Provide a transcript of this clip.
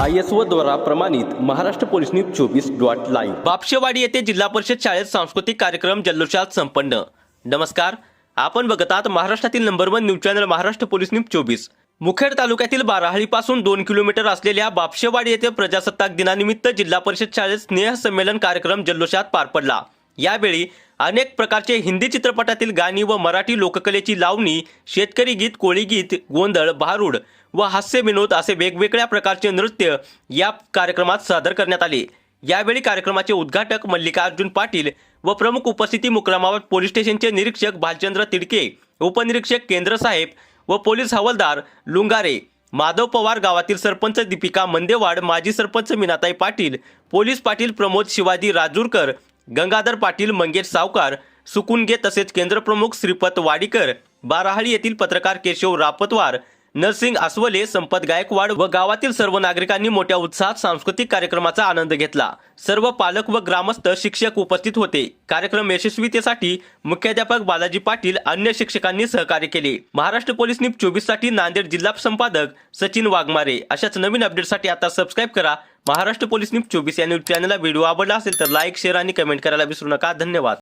I S O द्वारा प्रमाणित Maharashtra police news चोवीस डॉट लाईव्ह. बापशेवाडी येथे जिल्हा परिषद शाळेत सांस्कृतिक कार्यक्रम जल्लोषात संपन्न. नमस्कार आपण बघत आहात महाराष्ट्रातील number one news channel Maharashtra police news चोवीस. मुखेड तालुक्यातील बाराहळीपासून दोन किलोमीटर असलेल्या बापशेवाडी येथे प्रजासत्ताक दिनानिमित्त जिल्हा परिषद शाळेत स्नेह संमेलन कार्यक्रम जल्लोषात पार पडला. यावेळी अनेक प्रकारचे हिंदी चित्रपटातील गाणी व मराठी लोककलेची लावणी शेतकरी गीत कोळी गीत गोंधळ भारूड व हास्यविनोद असे वेगवेगळ्या प्रकारचे नृत्य या कार्यक्रमात सादर करण्यात आले. यावेळी कार्यक्रमाचे उद्घाटक मल्लिकार्जुन पाटील व प्रमुख उपस्थिती मुक्रामाबाद पोलीस स्टेशनचे निरीक्षक भालचंद्र तिडके उपनिरीक्षक केंद्र साहेब व पोलीस हवालदार लुंगारे माधव पवार गावातील सरपंच दीपिका मंदेवाड माजी सरपंच मीनाताई पाटील पोलीस पाटील प्रमोद शिवाजी राजूरकर गंगाधर पाटील मंगेश सावकार सुकुनगे तसेच केंद्रप्रमुख श्रीपत वाडीकर बाराहळी येथील पत्रकार केशव रापतवार नरसिंग आसवले संपत गायकवाड व गावातील सर्व नागरिकांनी मोठ्या उत्साहात सांस्कृतिक कार्यक्रमाचा आनंद घेतला. सर्व पालक व ग्रामस्थ शिक्षक उपस्थित होते. कार्यक्रम यशस्वीतेसाठी मुख्याध्यापक बालाजी पाटील अन्य शिक्षकांनी सहकार्य केले. महाराष्ट्र पोलीस न्यूज चोवीससाठी नांदेड जिल्हा संपादक सचिन वाघमारे. अशाच नवीन अपडेटसाठी आता सबस्क्राईब करा. महाराष्ट्र पोलीस न्यूज चोवीस या न्यूज चॅनलला व्हिडिओ आवडला असेल तर लाईक शेअर आणि कमेंट करायला विसरू नका. धन्यवाद.